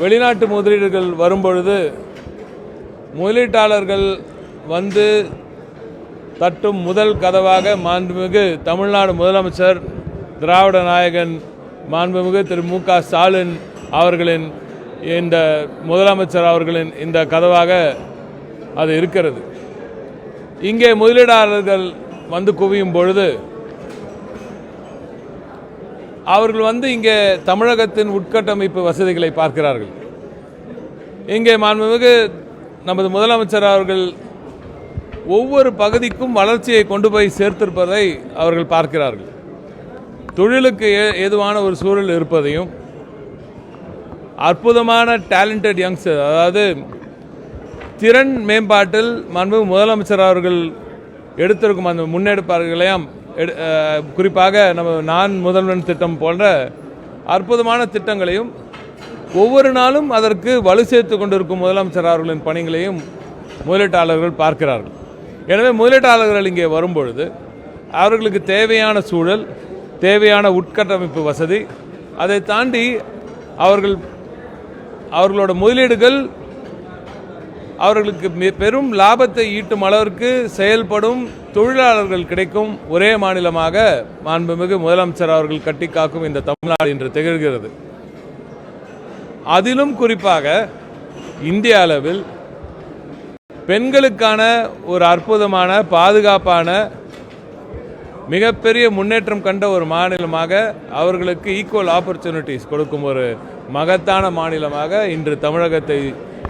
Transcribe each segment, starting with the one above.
வெளிநாட்டு முதலீடுகள் வரும்பொழுது முதலீட்டாளர்கள் வந்து தட்டும் முதல் கதவாக மாண்புமிகு தமிழ்நாடு முதலமைச்சர் திராவிட நாயகன் மாண்புமிகு திரு மு க ஸ்டாலின் அவர்களின் இந்த முதலமைச்சர் அவர்களின் இந்த கதவாக அது இருக்கிறது. இங்கே முதலீடாளர்கள் வந்து குவியும் பொழுது அவர்கள் வந்து இங்கே தமிழகத்தின் உட்கட்டமைப்பு வசதிகளை பார்க்கிறார்கள். இங்கே மாண்புமிகு நமது முதலமைச்சர் அவர்கள் ஒவ்வொரு பகுதிக்கும் வளர்ச்சியை கொண்டு போய் சேர்த்திருப்பதை அவர்கள் பார்க்கிறார்கள். தொழிலுக்கு ஏ- ஏதுவான ஒரு சூழல் இருப்பதையும் அற்புதமான டேலண்டட் யங்ஸ்டர் அதாவது திறன் மேம்பாட்டில் மாண்பு முதலமைச்சர் அவர்கள் எடுத்திருக்கும் அந்த முன்னெடுப்பார்களையும் குறிப்பாக நம்ம நான் முதல்வன் திட்டம் போன்ற அற்புதமான திட்டங்களையும் ஒவ்வொரு நாளும் அதற்கு வலு சேர்த்து கொண்டிருக்கும் முதலமைச்சர் அவர்களின் பணிகளையும் முதலீட்டாளர்கள் பார்க்கிறார்கள். எனவே முதலீட்டாளர்கள் இங்கே வரும்பொழுது அவர்களுக்கு தேவையான சூழல் தேவையான உட்கட்டமைப்பு வசதி அதை தாண்டி அவர்கள் அவர்களோட முதலீடுகள் அவர்களுக்கு மிக பெரும் லாபத்தை ஈட்டும் அளவிற்கு செயல்படும் தொழிலாளர்கள் கிடைக்கும் ஒரே மாநிலமாக மாண்புமிகு முதலமைச்சர் அவர்கள் கட்டி காக்கும் இந்த தமிழ்நாடு இன்று திகழ்கிறது. அதிலும் குறிப்பாக இந்திய அளவில் பெண்களுக்கான ஒரு அற்புதமான பாதுகாப்பான மிகப்பெரிய முன்னேற்றம் கண்ட ஒரு மாநிலமாக அவர்களுக்கு ஈக்குவல் ஆப்பர்ச்சுனிட்டிஸ் கொடுக்கும் ஒரு மகத்தான மாநிலமாக இன்று தமிழகத்தை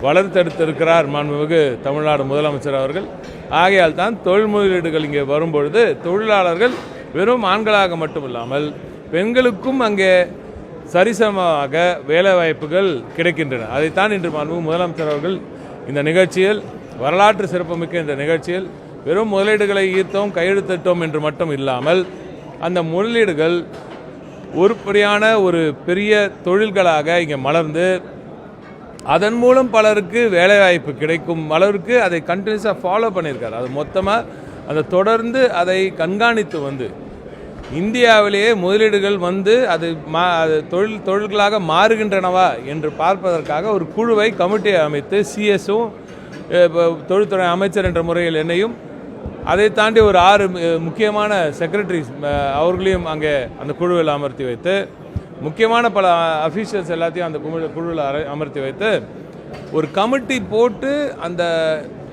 வளர்த்தெடுத்திருக்கிறார் மாண்புமிகு தமிழ்நாடு முதலமைச்சர் அவர்கள். ஆகையால் தான் தொழில் முதலீடுகள் இங்கே வரும்பொழுது தொழிலாளர்கள் வெறும் ஆண்களாக மட்டுமில்லாமல் பெண்களுக்கும் அங்கே சரிசமமாக வேலைவாய்ப்புகள் கிடைக்கின்றன. அதைத்தான் இன்று மாண்புமிகு முதலமைச்சர் அவர்கள் இந்த நிகழ்ச்சியில் வரலாற்று சிறப்புமிக்க இந்த நிகழ்ச்சியில் வெறும் முதலீடுகளை ஈர்த்தோம் கையெழுத்திட்டோம் என்று மட்டும் இல்லாமல் அந்த முதலீடுகள் உருப்படியான ஒரு பெரிய தொழில்களாக இங்கே மலர்ந்து அதன் மூலம் பலருக்கு வேலைவாய்ப்பு கிடைக்கும் அளவிற்கு அதை கண்டினியூஸாக ஃபாலோ பண்ணியிருக்காரு. அது மொத்தமாக அந்த தொடர்ந்து அதை கண்காணித்து வந்து இந்தியாவிலேயே முதலீடுகள் வந்து அது மா அது தொழில் தொழில்களாக மாறுகின்றனவா என்று பார்ப்பதற்காக ஒரு குழுவை கமிட்டியை அமைத்து சிஎஸும் தொழில்துறை அமைச்சர் என்ற முறையில் என்னையும் அதை தாண்டி ஒரு ஆறு முக்கியமான செக்ரட்டரிஸ் அவர்களையும் அங்கே அந்த குழுவில் அமர்த்தி வைத்து முக்கியமான பல அஃபீஷியல்ஸ் எல்லாத்தையும் அந்த குழு குழுவில் அரை- அமர்த்தி வைத்து ஒரு கமிட்டி போட்டு அந்த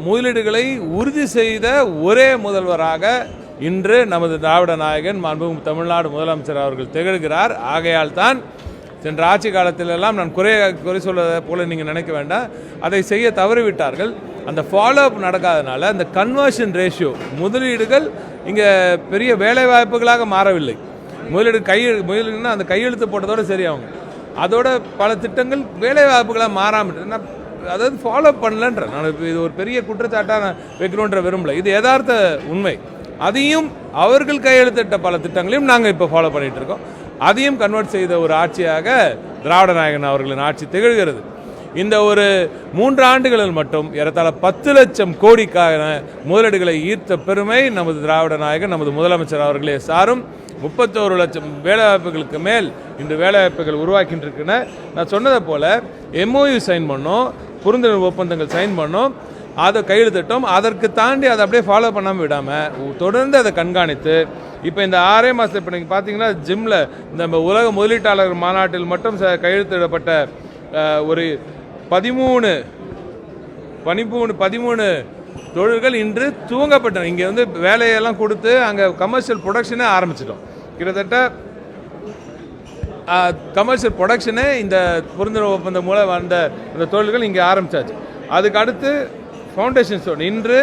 முதலீடுகளை உறுதி செய்த ஒரே முதல்வராக இன்று நமது திராவிட நாயகன் மாண்புமிகு தமிழ்நாடு முதலமைச்சர் அவர்கள் திகழ்கிறார். ஆகையால் தான் சென்ற ஆட்சி காலத்திலெல்லாம் நான் குறை குறை சொல்வதை போல நீங்கள் நினைக்க வேண்டாம். அதை செய்ய தவறிவிட்டார்கள். அந்த ஃபாலோ அப் நடக்காதனால அந்த கன்வர்ஷன் ரேஷியோ முதலீடுகள் இங்கே பெரிய வேலைவாய்ப்புகளாக மாறவில்லை. முதலீடு கையெழு முதலீடுனா அந்த கையெழுத்து போட்டதோட சரியாகும் அதோட பல திட்டங்கள் வேலைவாய்ப்புகளாக மாறாமல் நான் அதாவது ஃபாலோ பண்ணலன்ற. நான் இப்போ இது ஒரு பெரிய குற்றச்சாட்டாக நான் வைக்கணுன்ற விரும்பல. இது யதார்த்த உண்மை. அதையும் அவர்கள் கையெழுத்திட்ட பல திட்டங்களையும் நாங்கள் இப்போ ஃபாலோ பண்ணிகிட்டு இருக்கோம். அதையும் கன்வெர்ட் செய்த ஒரு ஆட்சியாக திராவிட நாயகன் அவர்களின் ஆட்சி திகழ்கிறது. இந்த ஒரு மூன்று ஆண்டுகளில் மட்டும் ஏறத்தாழ பத்து லட்சம் கோடிக்கான முதலீடுகளை ஈர்த்த பெருமை நமது திராவிட நாயகன் நமது முதலமைச்சர் அவர்களே சாரும். முப்பத்தோரு லட்சம் வேலைவாய்ப்புகளுக்கு மேல் இன்று வேலைவாய்ப்புகள் உருவாக்கின்றிருக்கின்றன. நான் சொன்னதை போல் எம்ஓயு சைன் பண்ணோம் புரிந்துணர்வு ஒப்பந்தங்கள் சைன் பண்ணோம் அதை கையெழுத்திட்டோம். அதற்கு தாண்டி அதை அப்படியே ஃபாலோ பண்ணாமல் விடாமல் தொடர்ந்து அதை கண்காணித்து இப்போ இந்த ஆறே மாதத்தில் இப்போ நீங்கள் பார்த்தீங்கன்னா ஜிம்மில் இந்த நம்ம உலக முதலீட்டாளர் மாநாட்டில் மட்டும் ச- கையெழுத்திடப்பட்ட ஒரு பதிமூணு பதிமூணு பதிமூணு தொழில்கள் இன்று துவங்கப்பட்டன. இங்கே வந்து வேலையெல்லாம் கொடுத்து அங்கே கமர்ஷியல் ப்ரொடக்ஷனே ஆரம்பிச்சிட்டோம். கிட்டத்தட்ட கமர்ஷியல் ப்ரொடக்ஷனே இந்த புரிந்துணர்வு ஒப்பந்தம் மூலம் வந்த அந்த தொழில்கள் இங்கே ஆரம்பிச்சாச்சு. அதுக்கு அடுத்து ஃபவுண்டேஷன் ஸ்டோன் இன்று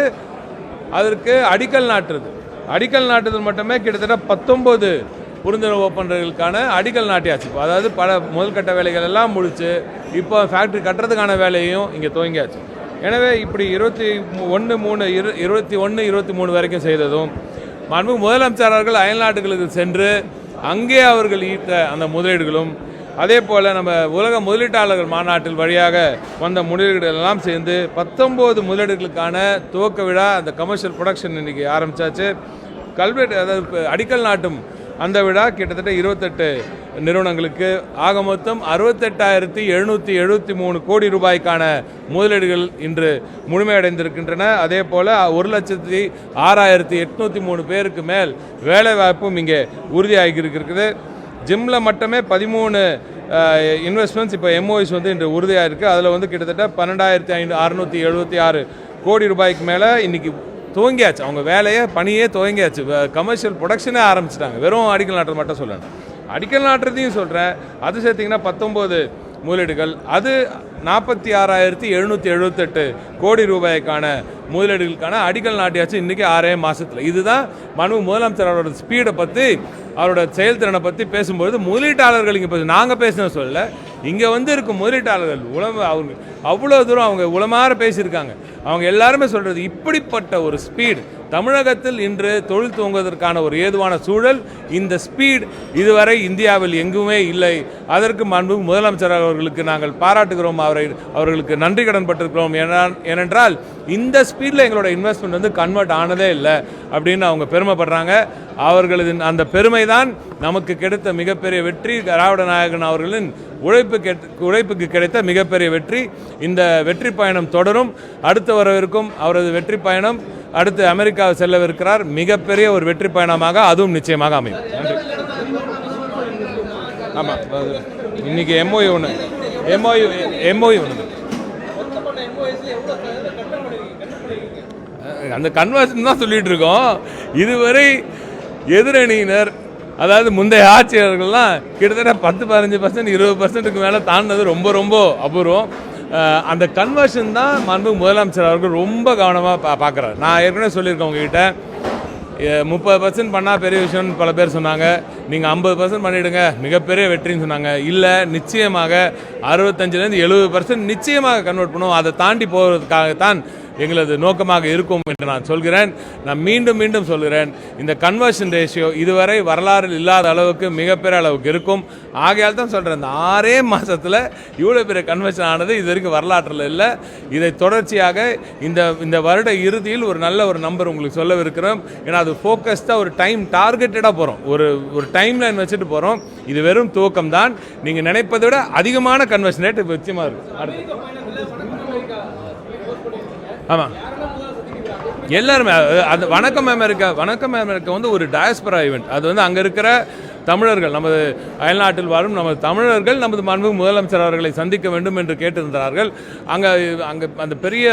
அதற்கு அடிக்கல் நாட்டுறது. அடிக்கல் நாட்டுறது மட்டுமே கிட்டத்தட்ட பத்தொன்பது புரிந்துணர்வு ஒப்பந்தங்களுக்கான அடிக்கல் நாட்டியாச்சு. அதாவது பல முதல்கட்ட வேலைகள் எல்லாம் முடிச்சு இப்போ ஃபேக்ட்ரி கட்டுறதுக்கான வேலையும் இங்கே துவங்கியாச்சு. எனவே இப்படி இருபத்தி ஒன்று மூணு இரு இருபத்தி ஒன்று இருபத்தி மூணு வரைக்கும் செய்ததும் மாண்பு முதலமைச்சர் அவர்கள் அயல்நாட்டுகளுக்கு சென்று அங்கே அவர்கள் ஈட்ட அந்த முதலீடுகளும் அதே போல் நம்ம உலக முதலீட்டாளர்கள் மாநாட்டில் வழியாக வந்த முதலீடுகள் எல்லாம் சேர்ந்து பத்தொம்போது முதலீடுகளுக்கான துவக்க விழா அந்த கமர்ஷியல் ப்ரொடக்ஷன் இன்றைக்கி ஆரம்பித்தாச்சு கல்வெட்டு அதாவது அடிக்கல் நாட்டும் அந்த விழா கிட்டத்தட்ட இருபத்தெட்டு நிறுவனங்களுக்கு ஆக மொத்தம் அறுபத்தெட்டாயிரத்தி எழுநூற்றி எழுபத்தி மூணு கோடி ரூபாய்க்கான முதலீடுகள் இன்று முழுமையடைந்திருக்கின்றன. அதே போல் ஒரு லட்சத்தி ஆறாயிரத்தி எட்நூற்றி மூணு பேருக்கு மேல் வேலைவாய்ப்பும் இங்கே உறுதியாகி இருக்கிறது. ஜிம்மில் மட்டுமே பதிமூணு இன்வெஸ்ட்மெண்ட்ஸ் இப்போ எம்ஓஎஸ் வந்து இன்று உறுதியாக இருக்குது அதில் வந்து கிட்டத்தட்ட பன்னெண்டாயிரத்தி ஐநூ அறுநூற்றி எழுபத்தி ஆறு கோடி ரூபாய்க்கு மேலே இன்றைக்கி துவங்கியாச்சு. அவங்க வேலையை பணியே துவங்கியாச்சு. கமர்ஷியல் ப்ரொடக்ஷனே ஆரம்பிச்சிட்டாங்க. வெறும் அடிக்கல் நாட்டுறது மட்டும் சொல்லணும். அடிக்கல் நாட்டுறதையும் சொல்கிறேன் அது சேர்த்திங்கன்னா பத்தொம்போது முதலீடுகள். அது நாற்பத்தி ஆறாயிரத்தி எழுநூற்றி எழுபத்தெட்டு கோடி ரூபாய்க்கான முதலீடுகளுக்கான அடிக்கல் நாட்டியாச்சு இன்றைக்கி ஆறே மாதத்தில் இதுதான் மனு முதலமைச்சர் அவரோட ஸ்பீடை பற்றி அவரோட செயல்திறனை பற்றி பேசும்பொழுது முதலீட்டாளர்கள் இங்கே பேச நாங்கள் பேசின சொல்ல இங்கே வந்து இருக்கும் முதலீட்டாளர்கள் உளம அவங்க அவ்வளோ தூரம் அவங்க உளமாற பேசியிருக்காங்க. அவங்க எல்லாருமே சொல்கிறது இப்படிப்பட்ட ஒரு ஸ்பீடு தமிழகத்தில் இன்று தொழில் துவங்குவதற்கான ஒரு ஏதுவான சூழல் இந்த ஸ்பீட் இதுவரை இந்தியாவில் எங்குமே இல்லை. அதற்கு அன்பு முதலமைச்சர் அவர்களுக்கு நாங்கள் பாராட்டுகிறோம். அவரை அவர்களுக்கு நன்றி கடன் பட்டிருக்கிறோம். ஏனென்றால் இந்த ஸ்பீடில் எங்களோட இன்வெஸ்ட்மெண்ட் வந்து கன்வெர்ட் ஆனதே இல்லை. அப்படின்னு அவங்க பெருமைப்படுறாங்க. அவர்களது அந்த பெருமை தான் நமக்கு கிடைத்த மிகப்பெரிய வெற்றி. திராவிட நாயகன் அவர்களின் உழைப்பு கெட்- உழைப்புக்கு கிடைத்த மிகப்பெரிய வெற்றி. இந்த வெற்றி பயணம் தொடரும். அடுத்து வரவிருக்கும் அவரது வெற்றி பயணம் அடுத்து அமெரிக்கா செல்லவிருக்கிறார். மிகப்பெரிய ஒரு வெற்றி பயணமாக அதுவும் நிச்சயமாக அமையும். நன்றி ஆமாம் இன்னைக்கு எம்ஓயு ஒன்று எம்ஓயு எம்ஓயு ஒன்று அந்த கன்வர்ஷன் தான் சொல்லிட்டு இருக்கோம். இதுவரை எதிரணியினர் அதாவது முந்தைய ஆட்சியாளர்கள்லாம் கிட்டத்தட்ட பத்து பதினஞ்சு பர்சன்ட் இருபது பர்சன்ட்டுக்கு மேலே தாண்டினது ரொம்ப ரொம்ப அபூர்வம். அந்த கன்வர்ஷன் தான் மாண்பு முதலமைச்சர் அவர்கள் ரொம்ப கவனமாக பா பார்க்குறாரு நான் ஏற்கனவே சொல்லியிருக்கேன் உங்ககிட்ட. முப்பது பர்சன்ட் பண்ணால் பெரிய விஷயம்னு பல பேர் சொன்னாங்க. நீங்கள் ஐம்பது பர்சன்ட் பண்ணிவிடுங்க மிகப்பெரிய வெற்றின்னு சொன்னாங்க. இல்லை நிச்சயமாக அறுபத்தஞ்சிலேருந்து எழுபது பர்சன்ட் நிச்சயமாக கன்வெர்ட் பண்ணுவோம். அதை தாண்டி போகிறதுக்காகத்தான் எங்களது நோக்கமாக இருக்கும் என்று நான் சொல்கிறேன். நான் மீண்டும் மீண்டும் சொல்கிறேன். இந்த கன்வர்ஷன் ரேஷியோ இதுவரை வரலாறில் இல்லாத அளவுக்கு மிகப்பெரிய அளவுக்கு இருக்கும். ஆகையால் தான் சொல்கிறேன் இந்த ஆறே மாதத்தில் இவ்வளோ பெரிய கன்வர்ஷன் ஆனது இது வரைக்கும் வரலாற்றில் இல்லை. இதை தொடர்ச்சியாக இந்த இந்த வருட இறுதியில் ஒரு நல்ல ஒரு நம்பர் உங்களுக்கு சொல்லவிருக்கிறோம். ஏன்னா அது ஃபோக்கஸ்டாக ஒரு டைம் டார்கெட்டடாக போகிறோம் ஒரு ஒரு டைம் லைன் வச்சுட்டு போகிறோம் இது வெறும் துவக்கம் தான் நீங்கள் நினைப்பதை விட அதிகமான கன்வர்ஷன் ரேட் நிச்சயமாக இருக்கும் அடுத்து. ஆமாம் எல்லாருமே அது- அது வணக்கம் அமெரிக்கா வணக்கம் அமெரிக்கா வந்து ஒரு டயஸ்பரா ஈவெண்ட் அது வந்து அங்கே இருக்கிற தமிழர்கள் நமது அயல்நாட்டில் வாழும் நமது தமிழர்கள் நமது மாண்பு முதலமைச்சர் அவர்களை சந்திக்க வேண்டும் என்று கேட்டிருந்தார்கள். அங்கே அங்கே அந்த பெரிய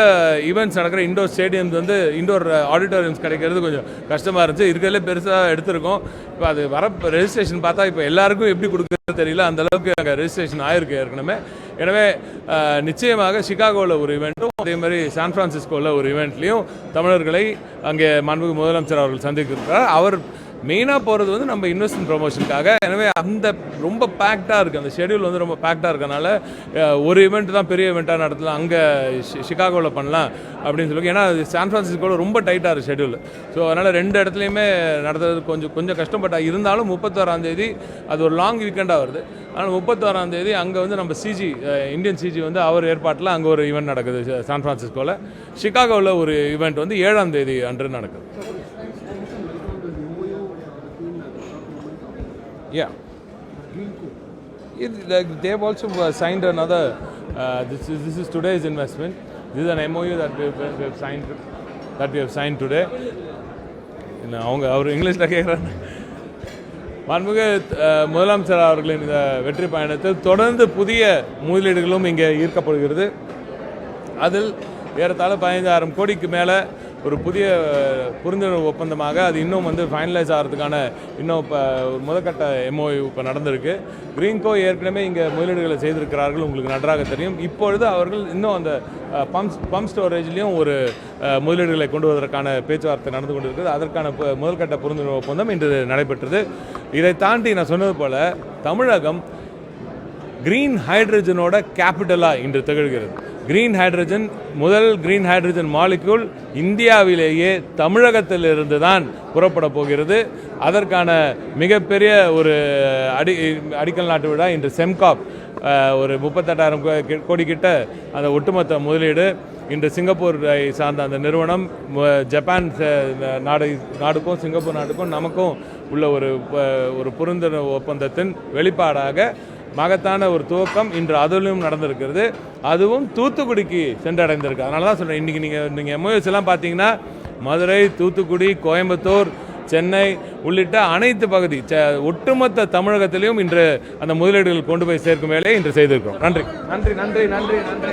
ஈவெண்ட்ஸ் நடக்கிற இண்டோர் ஸ்டேடியம்ஸ் வந்து இண்டோர் ஆடிட்டோரியம்ஸ் கிடைக்கிறது கொஞ்சம் கஷ்டமாக இருந்துச்சு. இருக்கிறதுல பெருசாக எடுத்திருக்கோம். இப்போ அது வர ரெஜிஸ்ட்ரேஷன் பார்த்தா இப்போ எல்லாருக்கும் எப்படி கொடுக்குறது தெரியல. அந்தளவுக்கு அங்கே ரெஜிஸ்ட்ரேஷன் ஆயிருக்கு ஏற்கனவே. எனவே நிச்சயமாக சிகாகோவில் ஒரு இவெண்ட்டும் அதே மாதிரி சான் பிரான்சிஸ்கோவில் ஒரு இவெண்ட்லையும் தமிழர்களை அங்கே மாண்புமிகு முதலமைச்சர் அவர்கள் சந்திக்கிறார் அவர் மெயினாக போகிறது வந்து நம்ம இன்வெஸ்ட்மெண்ட் ப்ரொமோஷனுக்காக எனவே அந்த ரொம்ப பேக்டாக இருக்குது அந்த ஷெடியூல் வந்து ரொம்ப பேக்டாக இருக்கனால ஒரு இவெண்ட் தான் பெரிய இவெண்ட்டாக நடத்தலாம். அங்கே சிக்காகோவில் பண்ணலாம் அப்படின்னு சொல்லி. ஏன்னா அது சான் ஃப்ரான்சிஸ்கோவில் ரொம்ப டைட்டாக இருக்குது ஷெடியூல் ஸோ அதனால் ரெண்டு இடத்துலையுமே நடத்துறது கொஞ்சம் கொஞ்சம் கஷ்டப்பட்டா இருந்தாலும் முப்பத்தோராம் தேதி அது ஒரு லாங் வீக்கெண்டாக வருது. ஆனால் முப்பத்தோராம் தேதி அங்கே வந்து நம்ம சிஜி இந்தியன் சிஜி வந்து அவர் ஏற்பாட்டில் அங்கே ஒரு ஈவெண்ட் நடக்குது சான் ஃப்ரான்சிஸ்கோவில் சிகாகோவில் ஒரு ஈவெண்ட் வந்து ஏழாம் தேதி அன்று நடக்குது. Yeah. It, like, they've also signed another. Uh, this is this is today's investment. This is an MOU that we have, we have signed that we have signed today. அவங்க அவர் இங்கிலீஷில் கேட்குறாங்க மன்முக முதலமைச்சர் அவர்களின் இந்த வெற்றி பயணத்தில் தொடர்ந்து புதிய முதலீடுகளும் இங்கே ஈர்க்கப்படுகிறது அதில் ஏறத்தாழ பதினைந்தாயிரம் கோடிக்கு மேலே ஒரு புதிய புரிந்துணர்வு ஒப்பந்தமாக அது இன்னும் வந்து ஃபைனலைஸ் ஆகிறதுக்கான இன்னும் இப்போ ஒரு முதற்கட்ட எம்ஓயு இப்போ நடந்திருக்கு. கிரீன்கோ ஏற்கனவே இங்கே முதலீடுகளை செய்திருக்கிறார்கள் உங்களுக்கு நன்றாக தெரியும். இப்பொழுது அவர்கள் இன்னும் அந்த பம்ப் பம்ப் ஸ்டோரேஜ்லேயும் ஒரு முதலீடுகளை கொண்டு வருவதற்கான பேச்சுவார்த்தை நடந்து கொண்டிருக்கிறது. அதற்கான பு- முதல்கட்ட புரிந்துணர்வு ஒப்பந்தம் இன்று நடைபெற்றது. இதை தாண்டி நான் சொன்னது போல் தமிழகம் கிரீன் ஹைட்ரஜனோட கேபிட்டலாக இன்று திகழ்கிறது. கிரீன் ஹைட்ரஜன் முதல் கிரீன் ஹைட்ரஜன் மாலிக்யூல் இந்தியாவிலேயே தமிழகத்திலிருந்து தான் புறப்பட போகிறது. அதற்கான மிகப்பெரிய ஒரு அடி அடிக்கல் நாட்டு விழா இன்று செம்காப் ஒரு முப்பத்தெட்டாயிரம் கோ- கோடி கிட்ட அந்த ஒட்டுமொத்த முதலீடு. இன்று சிங்கப்பூரை சார்ந்த அந்த நிறுவனம் ஜப்பான் நாடு நாடுக்கும் சிங்கப்பூர் நாட்டுக்கும் நமக்கும் உள்ள ஒரு ப- ஒரு புரிந்துணர்வு ஒப்பந்தத்தின் வெளிப்பாடாக மகத்தான ஒரு துவக்கம் இன்று அதிலும் நடந்திருக்கிறது. அதுவும் தூத்துக்குடிக்கு சென்றடைந்திருக்கு. அதனால தான் சொல்கிறேன் இன்றைக்கி நீங்கள் நீங்கள் எம்ஓஎஸ் எல்லாம் பார்த்தீங்கன்னா மதுரை தூத்துக்குடி கோயம்புத்தூர் சென்னை உள்ளிட்ட அனைத்து பகுதி ச- ஒட்டுமொத்த தமிழகத்திலையும் இன்று அந்த முதலீடுகள் கொண்டு போய் சேர்க்கும் வேலையை இன்று செய்திருக்கிறோம். நன்றி. நன்றி நன்றி நன்றி நன்றி.